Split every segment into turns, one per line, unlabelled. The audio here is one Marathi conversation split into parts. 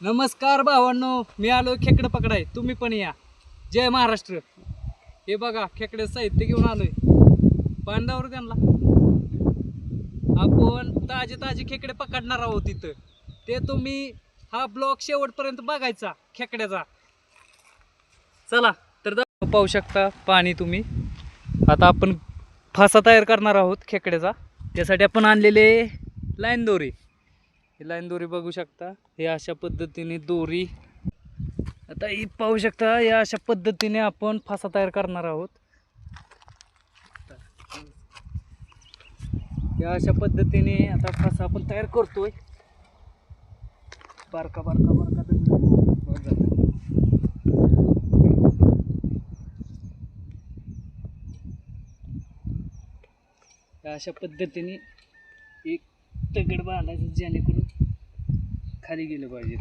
नमस्कार भावांनो मी आलो खेकडं पकडाय. तुम्ही पण या. जय महाराष्ट्र. हे बघा खेकडे साहित्य घेऊन आलोय. बांधावर त्यांना. आपण ताजे ताजे खेकडे पकडणार आहोत इथं ते तुम्ही हा ब्लॉक शेवटपर्यंत बघायचा खेकड्याचा. चला तर पाहू शकता पाणी तुम्ही. आता आपण फासा तयार करणार आहोत खेकड्याचा. त्यासाठी आपण आणलेले लाईन दोरी. ही लाईन दोरी बघू शकता. हे अशा पद्धतीने दोरी. आता ही पाहू शकता या अशा पद्धतीने आपण फासा तयार करणार आहोत. या अशा पद्धतीने आता फासा आपण तयार करतोय. बारका बारका बारका या अशा पद्धतीने एक दगड बांधायचं जेणेकरून खाली गेलं पाहिजे.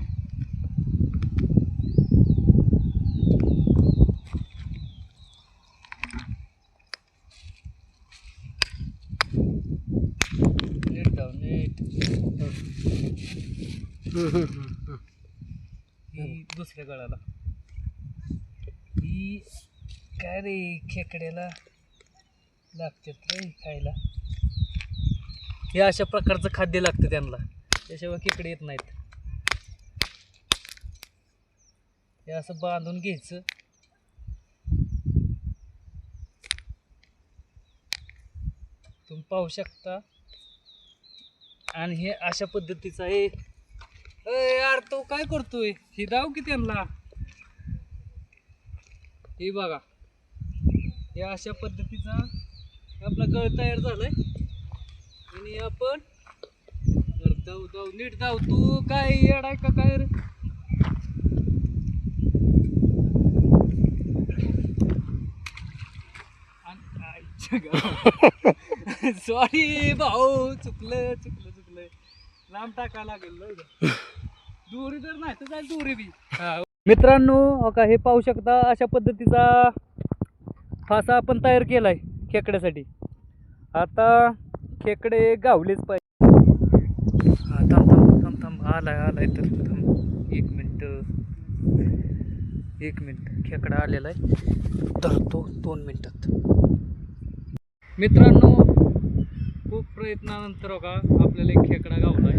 नीट जाऊ नीट ही दुसऱ्या गळाला. ही काय रे खेकड्याला लागतात रे खायला. हे अशा प्रकारचं खाद्य लागतं त्यांना. त्याशिवाय खेकडे येत नाहीत. हे असं बांधून घ्यायचं. तुम्ही पाहू शकता. आणि हे अशा पद्धतीचं आहे यार तो काय करतोय? हे दाव की त्यांना? हे बघा. हे अशा पद्धतीचा आपला गळ तयार झालाय. आणि आपण तर जाऊ जाऊ नीट जाऊ. तू काय येड का काय रे? सॉरी भाऊ चुकलं चुकलं चुकलं लांब टाका लागेल दोरी तर नाही तर जाईल दोरी बी. मित्रांनो हो का हे पाहू शकता अशा पद्धतीचा फासा आपण तयार केलाय खेकड्यासाठी. आता खेकडे गावलेच पाहिजे. हा थांब थांब थांब थांब. आलाय आलाय तर थांब. एक मिनिट. एक मिनिट. खेकडा आलेला आहे. धरतो दोन मिनटात. मित्रांनो खूप प्रयत्नानंतर हो का आपल्याला एक खेकडा गावला आहे.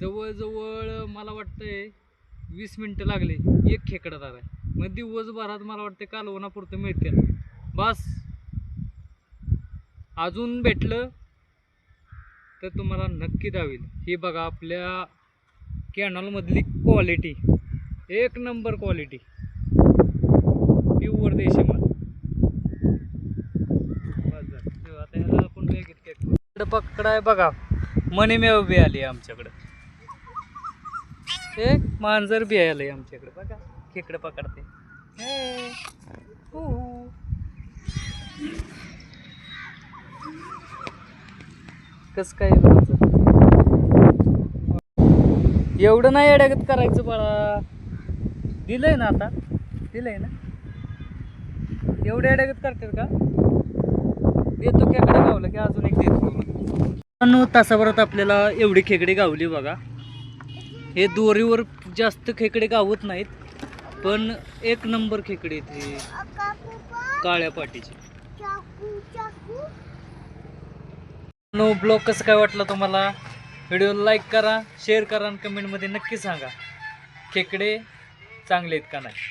जवळजवळ मला वाटतंय वीस मिनटं लागले. एक खेकडा झालाय मग दिवसभरात मला वाटतं कालवणापुरतं मिळते. बस. अजून भेटलं तर तुम्हाला नक्की दावेल. ही बघा आपल्या कॅनॉलमधली क्वालिटी एक नंबर क्वालिटी प्युअर देशी माल. आता ह्याला आपण बॅगेत काय पकडाय बघा. मनी मेव बी आली आमच्याकडं. एक मांजर बी आलंय आमच्याकडे. बघा खेकडं पकडते. कस काय एवढं नाही अडगत करायचं बाळा. दिलंय ना आता? दिलंय ना? एवढे अडगत करतात का? देतो खेकडे गावलं की अजून एक देतो. तासाभरात आपल्याला एवढी खेकडे गावली बघा. हे दोरीवर जास्त खेकडे गावत नाहीत पण एक नंबर खेकडे हे. काळ्या पाटीचे. नो ब्लॉग कसं काय वाटलं तुम्हाला? व्हिडिओ लाईक करा शेअर करा आणि कमेंटमध्ये नक्की सांगा. खेकडे चांगले आहेत का नाही?